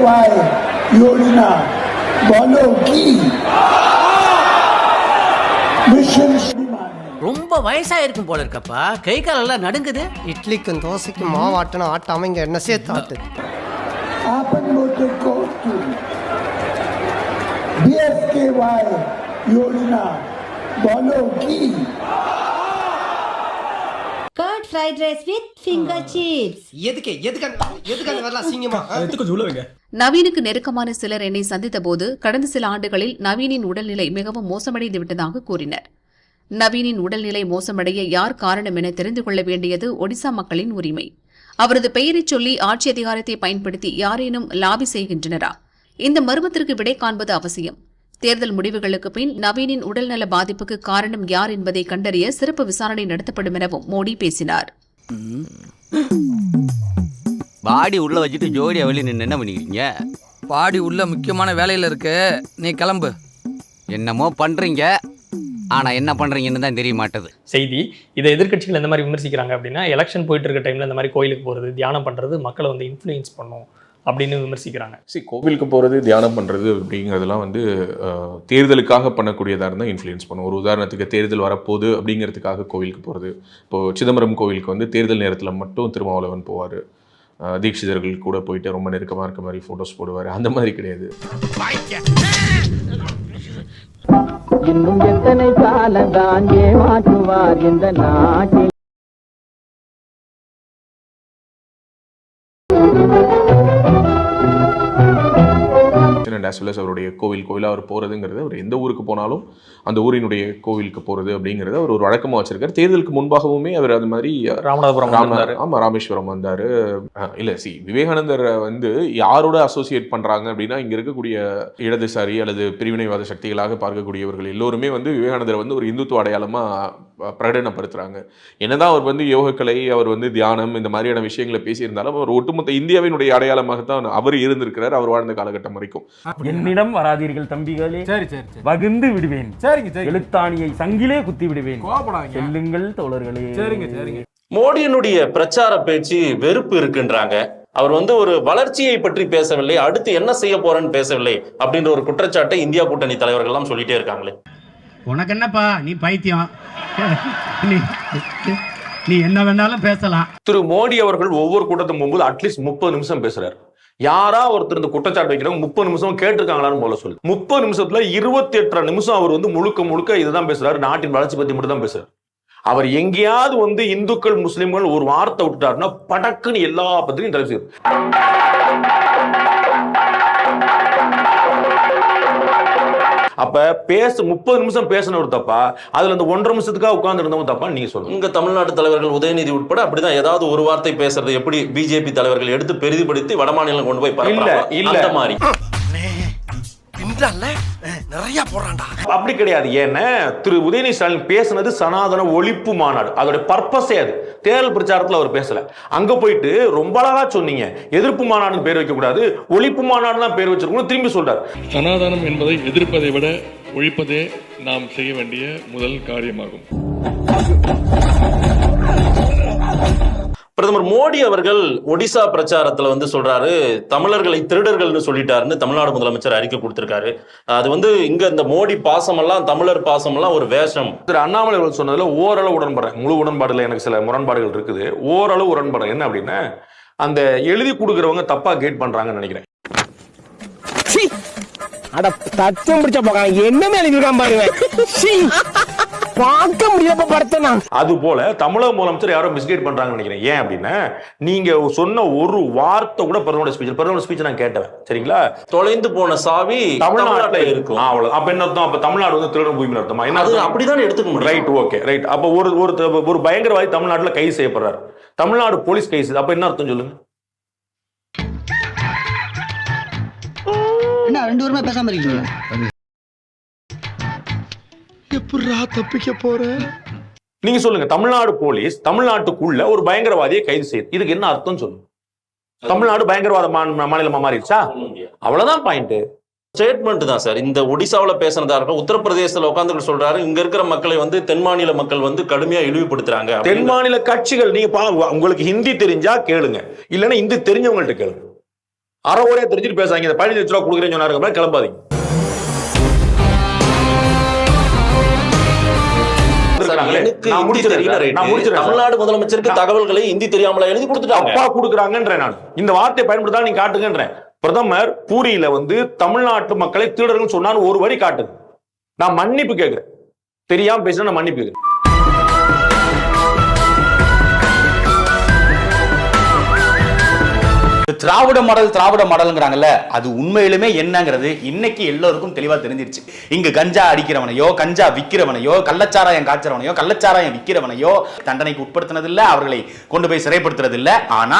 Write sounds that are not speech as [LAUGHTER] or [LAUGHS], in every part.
Y योजना बोलो की मिशन श्रीमान ரொம்ப வயசாயிருக்கும் போல இருக்கப்பா கை காலெல்லாம் நடுங்குது இட்லிக்கும் தோசைக்கும் மாவாட்டணும் ஆட்டாம இங்க என்ன சேர்த்து ஆட்டு आपन मोटे को बीएस के वाई योजना बोलो की Curd fried rice with finger chips. எதுக்கு எதுக்காக எதுக்காக வரலாம் அசிங்கமா நவீனுக்கு நெருக்கமான சிலர் என்னை சந்தித்த போது கடந்த சில ஆண்டுகளில் நவீனின் உடல்நிலை மிகவும் மோசமடைந்து விட்டதாக கூறினர். நவீனின் உடல்நிலை மோசமடைய யார் காரணம் என தெரிந்து கொள்ள வேண்டியது ஒடிசா மக்களின் உரிமை. அவரது பெயரைச் சொல்லி ஆட்சி அதிகாரத்தை பயன்படுத்தி யாரேனும் லாபி செய்கின்றனரா? இந்த மர்மத்திற்கு விடை காண்பது அவசியம். தேர்தல் முடிவுகளுக்கு பின் நவீனின் உடல்நல பாதிப்புக்கு காரணம் யார் என்பதை கண்டறிய சிறப்பு விசாரணை நடத்தப்படும் எனவும் மோடி பேசினார். பாடி உள்ள வச்சுட்டு ஜோடியா வெளியே நின்று என்ன பண்ணிக்கிறீங்க? பாடி உள்ள முக்கியமான வேலையில இருக்கு. நீ கிளம்பு. என்னமோ பண்றீங்க. ஆனா என்ன பண்றீங்கன்னு தான் தெரிய மாட்டது. செய்தி இதை எதிர்க்கட்சிகள் எந்த மாதிரி விமர்சிக்கிறாங்க அப்படின்னா எலெக்ஷன் போயிட்டு இருக்க டைம்ல இந்த மாதிரி கோயிலுக்கு போறது தியானம் பண்றது மக்களை வந்து இன்ஃப்ளூயன்ஸ் பண்ணும். அப்படின்னு விமர்சிக்கிறாங்க. சரி கோவிலுக்கு போகிறது தியானம் பண்ணுறது அப்படிங்கிறதுலாம் வந்து தேர்தலுக்காக பண்ணக்கூடியதாக இருந்தால் இன்ஃப்ளூயன்ஸ் பண்ணும். ஒரு உதாரணத்துக்கு தேர்தல் வரப்போகுது அப்படிங்கிறதுக்காக கோவிலுக்கு போகிறது இப்போது சிதம்பரம் கோவிலுக்கு வந்து தேர்தல் நேரத்தில் மட்டும் திருமாவளவன் போவார். தீட்சிதர்கள் கூட போயிட்டு ரொம்ப நெருக்கமாக இருக்க மாதிரி ஃபோட்டோஸ் போடுவார். அந்த மாதிரி கிடையாது. இன்னும் எத்தனை காலம் தான் ஏமாற்றுவார் இந்த நாட்டில்? As well as அவருடைய கோவில் கோவிலாக அவர் போகிறதுங்கிறது அவர் எந்த ஊருக்கு போனாலும் அந்த ஊரினுடைய கோவிலுக்கு போகிறது அப்படிங்கிறத அவர் ஒரு வழக்கமாக வச்சிருக்காரு. தேர்தலுக்கு முன்பாகவுமே அவர் அது மாதிரி ராமநாதபுரம் ராம வந்திருந்தாரு. ஆமா ராமேஸ்வரம் வந்தாரு. இல்ல சி விவேகானந்தர் வந்து யாரோட அசோசியேட் பண்றாங்க அப்படின்னா இங்க இருக்கக்கூடிய இடதுசாரி அல்லது பிரிவினைவாத சக்திகளாக பார்க்கக்கூடியவர்கள் எல்லோருமே வந்து விவேகானந்தர் வந்து ஒரு இந்துத்துவ அடையாளமா அஹ், பிரகடனப்படுத்துறாங்க. என்னதான் அவர் வந்து யோகக்கலை அவர் வந்து தியானம் இந்த மாதிரியான விஷயங்களை பேசியிருந்தாலும் அவர் ஒட்டுமொத்த இந்தியாவினுடைய அடையாளமாகத்தான் அவர் இருந்திருக்கிறார். அவர் வாழ்ந்த காலகட்டம் வரைக்கும். என்னிடம் வராதீர்கள் தம்பிகளே. சரி சரி வகுந்து விடுவேன். சரிங்க சரி எழுத்தாணியை சங்கிலே குத்தி விடுவேன். செல்லுங்கள் தோழர்களே. சரிங்க சரிங்க. மோடியினுடைய பிரச்சார பேச்சு வெறுப்பு இருக்குன்றாங்க. அவர் வந்து ஒரு வளர்ச்சியை பற்றி பேசவில்லை அடுத்து என்ன செய்ய போறேன்னு பேசவில்லை அப்படின்ற ஒரு குற்றச்சாட்டை இந்தியா கூட்டணி தலைவர்கள் எல்லாம் சொல்லிட்டே இருக்காங்களே. உனக்கு என்னப்பா நீ பைத்தியம்? நீ நீ என்ன வேணாலும் பேசலாம். திரு மோடி அவர்கள் ஒவ்வொரு கூட்டத்தும் போகும்போது அட்லீஸ்ட் முப்பது நிமிஷம் பேசுறாரு. யாரா ஒருத்தர் இந்த குற்றச்சாட்டு வைக்கிறவங்க முப்பது நிமிஷம் கேட்டிருக்காங்களான்னு போல சொல்லு. முப்பது நிமிஷத்துல இருபத்தி எட்டரை நிமிஷம் அவர் வந்து முழுக்க முழுக்க இதுதான் பேசுறாரு. நாட்டின் வளர்ச்சி பத்தி மட்டும் தான் பேசுறாரு. அவர் எங்கேயாவது வந்து இந்துக்கள் முஸ்லிம்கள் ஒரு வார்த்தை விட்டுட்டாருன்னா படக்குன்னு எல்லா பத்திரிகையும் தலைச்சு அப்ப பேச முப்பது நிமிஷம் பேசினவர் தப்பா? அதுல இந்த ஒன்றரை நிமிஷத்துக்காக உட்கார்ந்து இருந்தவங்க தப்பா? நீங்க சொல்லுங்க. இங்க தமிழ்நாடு தலைவர்கள் உதயநிதி உட்பட அப்படிதான் ஏதாவது ஒரு வார்த்தை பேசுறது எப்படி பிஜேபி தலைவர்கள் எடுத்து பெரிதுபடுத்தி வடமாநிலம் கொண்டு போய் இல்ல இல்ல. அந்த மாதிரி. நிறைய போறான்டா அப்படி கிடையாது. ஏன்னா திரு உதயநிதி ஸ்டாலின் பேசுனது சனாதன ஒழிப்பு மாநாடு. அதோட பர்பஸே அது. தேர்தல் பிரச்சாரத்தில் அவர் பேசல. அங்க போயிட்டு ரொம்ப அழகா சொன்னீங்க. எதிர்ப்பு மாநாடுன்னு பேர் வைக்க கூடாது ஒழிப்பு மாநாடுனா பேர் வச்சிருக்கணும் திரும்பி சொல்றாரு. சனாதனம் என்பதை எதிர்ப்பதை விட ஒழிப்பதே நாம் செய்ய வேண்டிய முதல் காரியமாகும். பிரதமர் மோடி அவர்கள் ஒடிசா பிரச்சாரத்துல வந்து சொல்றாரு தமிழர்களை திருடர்கள்னு சொல்லிட்டாருன்னு தமிழ்நாடு முதலமைச்சர் அறிக்கை கொடுத்திருக்காரு. அது வந்து இங்க இந்த மோடி பாசமெல்லாம் தமிழர் பாசமெல்லாம் ஒரு வேஷம். திரு அண்ணாமலை அவர்கள் சொன்னதுல ஓரளவு உடன்படுறேன் முழு உடன்பாடுல எனக்கு சில முரண்பாடுகள் இருக்குது. ஓரளவு உடன்படுறேன் என்ன அப்படின்னா அந்த எழுதி கொடுக்குறவங்க தப்பா கேட் பண்றாங்கன்னு நினைக்கிறேன். அட தச்சம் பிடிச்ச போகான் என்ன மேல இருக்கான் பாருங்க. பார்க்க முடியாம படுத்தனா அது போல தமிழக முதலமைச்சர் யாரோ மிஸ்கைட் பண்றாங்கன்னு நினைக்கிறேன். ஏன் அப்படின்னா நீங்க சொன்ன ஒரு வார்த்தை கூட பிரதமரோட ஸ்பீச் பிரதமரோட ஸ்பீச் நான் கேட்டேன் சரிங்களா? தொலைந்து போன சாவி தமிழ்நாட்டுல இருக்கும். அவ்வளவு. அப்ப என்ன அர்த்தம்? அப்ப தமிழ்நாடு வந்து திருடன் பூமி அர்த்தமா? என்ன அது அப்படிதான் எடுத்துக்க முடியும். ரைட் ஓகே ரைட் அப்ப ஒரு ஒரு ஒரு பயங்கரவாதி தமிழ்நாட்டுல கைது செய்யப்படுறாரு. தமிழ்நாடு போலீஸ் கைது. அப்ப என்ன அர்த்தம் சொல்லுங்க? என்ன ரெண்டு பேருமே பேசாம இருக்கீங்க எப்படா தப்பிக்க போற? நீங்க சொல்லுங்க தமிழ்நாடு போலீஸ் தமிழ்நாட்டுக்குள்ள ஒரு பயங்கரவாதியை கைது செய்யுது இதுக்கு என்ன அர்த்தம் சொல்லுங்க. தமிழ்நாடு பயங்கரவாத மாநிலமா மாறிடுச்சா? அவ்வளவுதான் பாயிண்ட். ஸ்டேட்மெண்ட் தான் சார். இந்த ஒடிசாவுல பேசுனதா இருக்கும் உத்தரப்பிரதேசத்துல உட்கார்ந்து சொல்றாரு இங்க இருக்கிற மக்களை வந்து தென் மாநில மக்கள் வந்து கடுமையா இழிவுபடுத்துறாங்க தென் மாநில கட்சிகள் நீங்க பா- உங்களுக்கு ஹிந்தி தெரிஞ்சா கேளுங்க. இல்லைன்னா ஹிந்தி தெரிஞ்சவங்கள்ட்ட கேளுங்க. அரை ஒரே தெரிஞ்சுட்டு பேசாங்க இந்த பதினஞ்சு லட்ச ரூபா கொடுக்குறேன்னு சொன்னாரு அப்புறம் நான். நான். தமிழ்நாடு முதலமைச்சருக்கு தகவல்களை இந்தி தெரியாமல எழுதி கொடுத்துட்டாங்க? அப்பா கொடுக்குறாங்கன்றேன் நான். இந்த வார்த்தையை பயன்படுத்தா நீங்க காட்டுங்கன்றேன். பிரதமர் பூரியில வந்து தமிழ்நாட்டு மக்களை திருடர்கள் சொன்னான்னு ஒரு வரி காட்டுங்க நான் மன்னிப்பு கேட்கிறேன். தெரியாம பேசினா நான் மன்னிப்பு கேட்கிறேன். திராவிட மாடல் திராவிட மாடல்ங்கிறாங்கல்ல அது உண்மையிலுமே என்னங்கிறது இன்னைக்கு எல்லோருக்கும் தெளிவா தெரிஞ்சிருச்சு. இங்க கஞ்சா அடிக்கிறவனையோ கஞ்சா விக்கிறவனையோ கள்ளச்சாராயம் காய்ச்சறவனையோ கள்ளச்சாராயம் விக்கிறவனையோ தண்டனைக்கு உட்படுத்தினதில்லை அவர்களை கொண்டு போய் சிறைப்படுத்துறது இல்லை ஆனா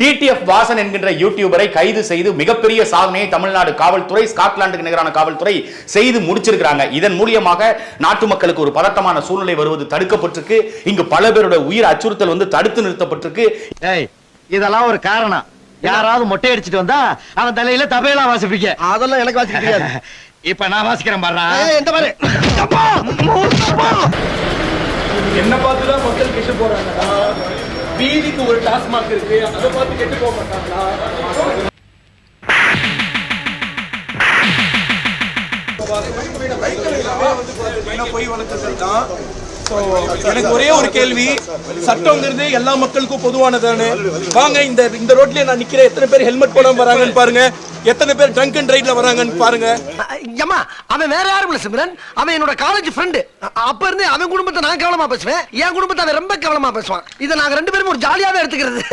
டிடிஎஃப் வாசன் என்கின்ற யூடியூபரை கைது செய்து மிகப்பெரிய சாதனையை தமிழ்நாடு காவல்துறை ஸ்காட்லாந்துக்கு நிகரான காவல்துறை செய்து முடிச்சிருக்கிறாங்க. இதன் மூலியமாக நாட்டு மக்களுக்கு ஒரு பதட்டமான சூழ்நிலை வருவது தடுக்கப்பட்டிருக்கு. இங்கு பல பேரோட உயிர் அச்சுறுத்தல் வந்து தடுத்து நிறுத்தப்பட்டிருக்கு. இதெல்லாம் ஒரு காரணம். யாராவது மொட்டை அடிச்சிட்டு வந்தா அவன் தலையில தபையெல்லாம் வாசிப்பீங்க அதெல்லாம் எனக்கு வாசிக்க தெரியாது. [LAUGHS] இப்ப நான் வாசிக்கிறேன் பாரு. இந்த மாதிரி என்ன பார்த்து தான் மக்கள் கெட்டு போறாங்கடா வீதிக்கு ஒரு டாஸ்மாக் இருக்கு. அதை பார்த்து கெட்டு போக மாட்டாங்களா? பொய் வழக்குகள் தான். எனக்கு ஒரே ஒரு கேள்வி. சட்டம்ங்கிறது எல்லா மக்களுக்கும் பொதுவானதானு? வாங்க இந்த இந்த ரோட்லயே நான் நிக்கிறேன். எத்தனை பேர் ஹெல்மெட் போடாம வராங்கன்னு பாருங்க. எத்தனை பேர் ட்ரங்க் அண்ட் ரைட்ல வராங்கன்னு பாருங்க. ஏமா அவன் வேற யாரும் இல்ல சிம்ரன்? அவன் என்னோட காலேஜ் ஃப்ரெண்டு அப்ப இருந்து அவன் குடும்பத்தை நான் கவனமா பேசுவேன். என் குடும்பத்தை அவன் ரொம்ப கவனமா பேசுவான். இதை நாங்க ரெண்டு பேரும் ஒரு ஜாலியாவே எடுத்துக்கிறது.